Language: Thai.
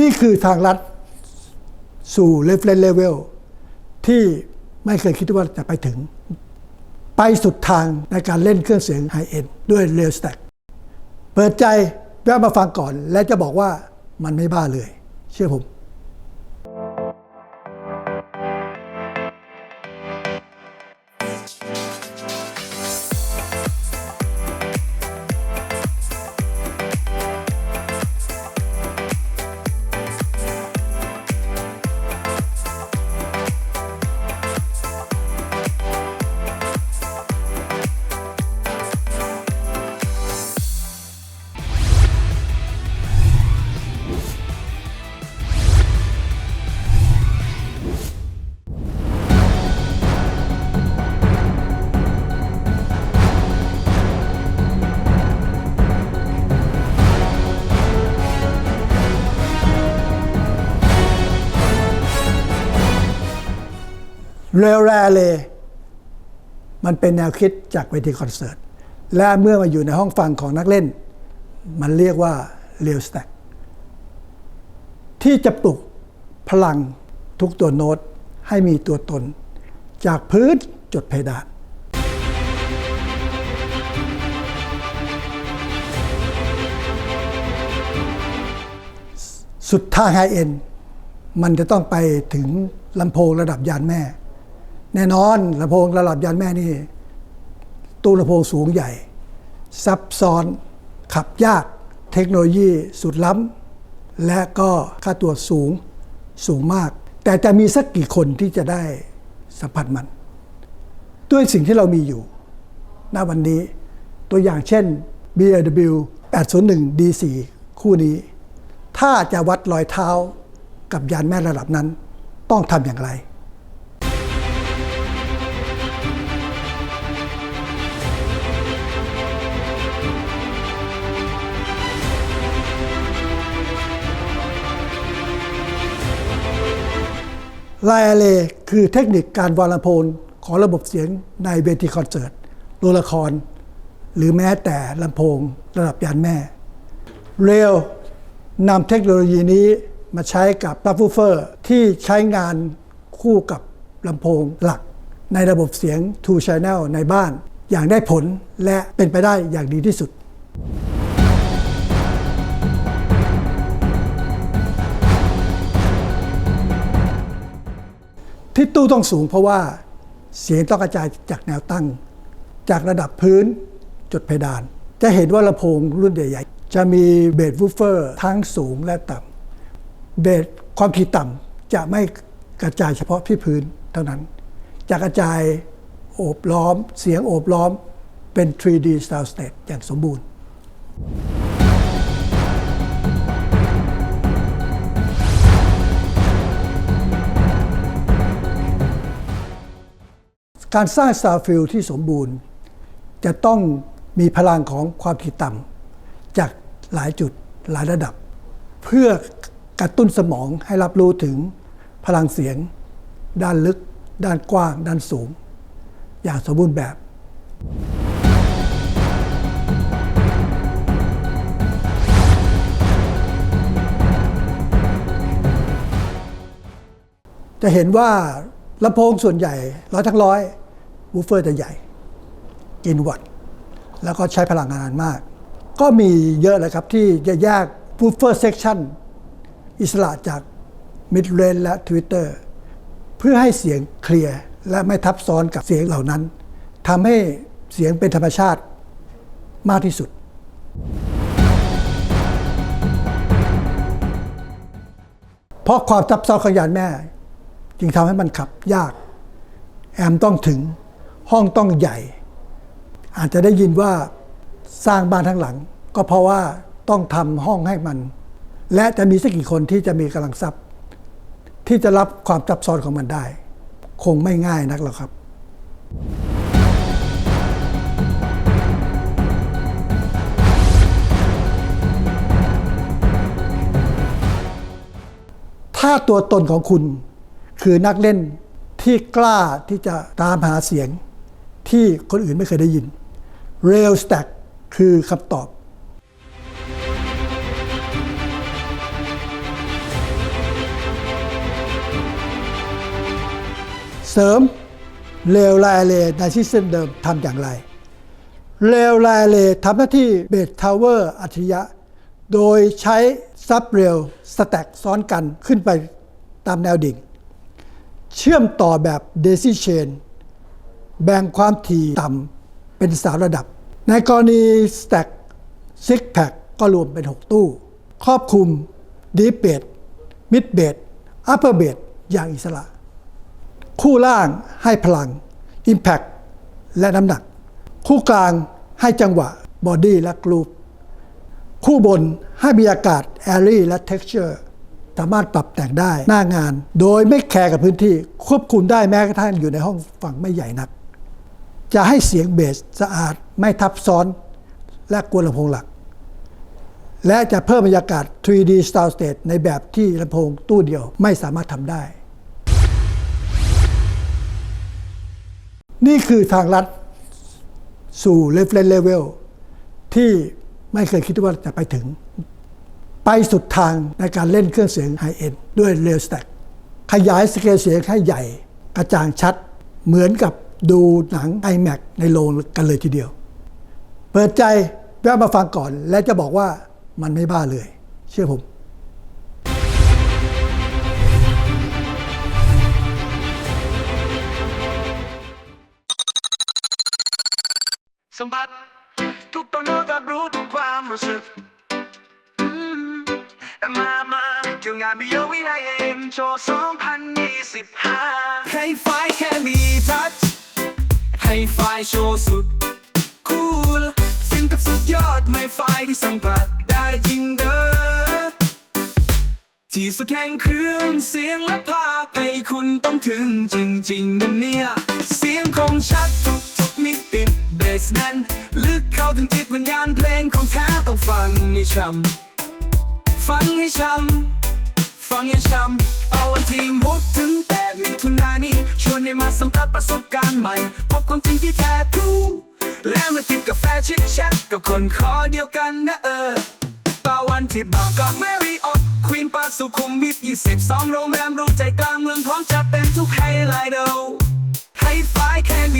นี่คือทางลัดสู่เลเวลเลเวลที่ไม่เคยคิดว่าจะไปถึง ไปสุดทางในการเล่นเครื่องเสียงไฮเอ็นด้วย Rail Stack เปิดใจแวะมาฟังก่อน และจะบอกว่ามันไม่บ้าเลย เชื่อผม เรลแรเลย มันเป็นแนวคิดจากเวทีคอนเสิร์ต และเมื่อมาอยู่ในห้องฟังของนักเล่น มันเรียกว่าเรลสแต็กที่จะปลุกพลังทุกตัวโน้ตให้มีตัวตน จากพื้นจดเพดานสุดทางไฮเอ็น มันจะต้องไปถึงลำโพงระดับยานแม่ แน่นอนลำโพงระดับยานแม่นี่ตู้ลำโพงสูงใหญ่ ซับซ้อน ขับยาก เทคโนโลยีสุดล้ำและก็ค่าตัวสูงสูงมาก แต่จะมีสักกี่คนที่จะได้สัมผัสมัน ด้วยสิ่งที่เรามีอยู่ ณวันนี้ตัวอย่างเช่น BAW 801 D4 คู่นี้ ถ้าจะวัดรอยเท้ากับยานแม่ระดับนั้น ต้องทำอย่างไร ไลอาเลคือเทคนิคการวางลำโพงของระบบเสียงในเวทีคอนเสิร์ตโรงละคร หรือแม้แต่ลำโพงระดับยานแม่ เรลนำเทคโนโลยีนี้มาใช้กับซับวูเฟอร์ที่ใช้งานคู่กับลำโพงหลัก ในระบบเสียง Two Channel ในบ้านอย่างได้ผลและเป็นไปได้อย่างดีที่สุด ที่ตู้ต้องสูงเพราะว่าเสียงต้องกระจายจากแนวตั้ง จากระดับพื้นจุดเพดาน จะเห็นว่าลำโพงรุ่นใหญ่ๆ จะมีเบสวูฟเฟอร์ทั้งสูงและต่ำเบสความถี่ต่ำจะไม่กระจายเฉพาะที่พื้นเท่านั้น จะกระจายโอบล้อม เสียงโอบล้อมเป็น 3D sound stage อย่างสมบูรณ์ การสร้างซาฟิลที่สมบูรณ์ จะต้องมีพลังของความถี่ต่ำจากหลายจุดหลายระดับ เพื่อกระตุ้นสมองให้รับรู้ถึงพลังเสียง ด้านลึก ด้านกว้าง ด้านสูง อย่างสมบูรณ์แบบ จะเห็นว่าลำโพงส่วนใหญ่ร้อยทั้งร้อย วูฟเฟอร์จะใหญ่กินวัตต์แล้วก็ใช้พลังงานมาก ก็มีเยอะเลยครับที่จะแยกวูฟเฟอร์เซกชันอิสระจากมิดเรนและทวิตเตอร์เพื่อให้เสียงเคลียร์และไม่ทับซ้อนกับเสียงเหล่านั้นทำให้เสียงเป็นธรรมชาติมากที่สุด เพราะความซับซ้อนของยานแม่ จึงทำให้มันขับยาก แอมต้องถึง ห้องต้องใหญ่ อาจจะได้ยินว่าสร้างบ้านทั้งหลัง ก็เพราะว่าต้องทำห้องให้มัน และจะมีสักกี่คนที่จะมีกำลังทรัพย์ ที่จะรับความซับซ้อนของมันได้ คงไม่ง่ายนักหรอกครับถ้าตัวตนของคุณคือนักเล่นที่กล้าที่จะตามหาเสียง ที่คนอื่นไม่เคยได้ยิน Rail Stack คือคำตอบเสริมเรลวลายเลในที่เส้นเดิมทำอย่างไรเรลวลายเลทำหน้าที่เบสทาวเวอร์อัจฉริยะ โดยใช้ซับเรลสแต็กซ้อนกันขึ้นไปตามแนวดิ่ง เชื่อมต่อแบบเดซิเชน แบ่งความถี่ต่ำเป็นสามระดับ ในกรณี Stack Six Pack ก็รวมเป็น 6 ตู้ ครอบคลุม Deep Bed Mid Bed Upper Bed อย่างอิสระ คู่ล่างให้พลัง Impact และน้ำหนัก คู่กลางให้จังหวะ Body และกรูปคู่บนให้มีอากาศ Airy และ Texture สามารถปรับแต่งได้หน้างาน โดยไม่แคร์กับพื้นที่ควบคุมได้แม้กระทั่งอยู่ในห้องฟังไม่ใหญ่นัก จะให้เสียงเบสสะอาดไม่ทับซ้อนและกวนลำโพงหลัก และจะเพิ่มบรรยากาศ 3D Sound Stage ในแบบที่ลำโพงตู้เดียวไม่สามารถทำได้ นี่คือทางลัดสู่ Reference Level ที่ไม่เคยคิดว่าจะไปถึง ไปสุดทางในการเล่นเครื่องเสียงไฮเอ็นด้วยเรลสแต็กขยายสเกลเสียงให้ใหญ่ กระจ่างชัด เหมือนกับ ดูหนัง iMac ในโรงกันเลยทีเดียว เปิดใจแวะมาฟังก่อน และจะบอกว่ามันไม่บ้าเลย เชื่อผมสมบัติทุกตัวโน้ตรับรู้ทุกความรู้สึกอืมมามาเที่ยวงานมิโยวิไลเอ็มโชว์2025ให้ไฟแค่มีทัช ให้ไฟโชว์สุด คูลสิ่งกับสุดยอดไม่ไฟที่สัมผัสได้จริงเด้อที่สุดแห่งเครื่องเสียงและภาพให้คุณต้องถึงจริงๆนะเนี่ย เสียงคมชัดทุกทุกมิติเบสแน่นลึกเข้าถึงจิตวิญญาณเพลงของแท้ต้องฟังให้ช้ำฟังให้ช้ำฟังอย่าช้ำเอาวันที่มุดถึงแต่มิถุนายนนี้ชวนให้มาสัมผัสประสบการณ์ใหม่ ที่แท้ทรูและมาติดกาแฟชิดแชทกับคนคอเดียวกันนะเออปาวันที่บางกอกแมรี่ออฟควีนปาสุขุมวิทยี่สิบสองโรงแรมรูปใจกลางเมืองพร้อมจะเป็นทุกไฮไลท์เดาให้ไฟแค่มี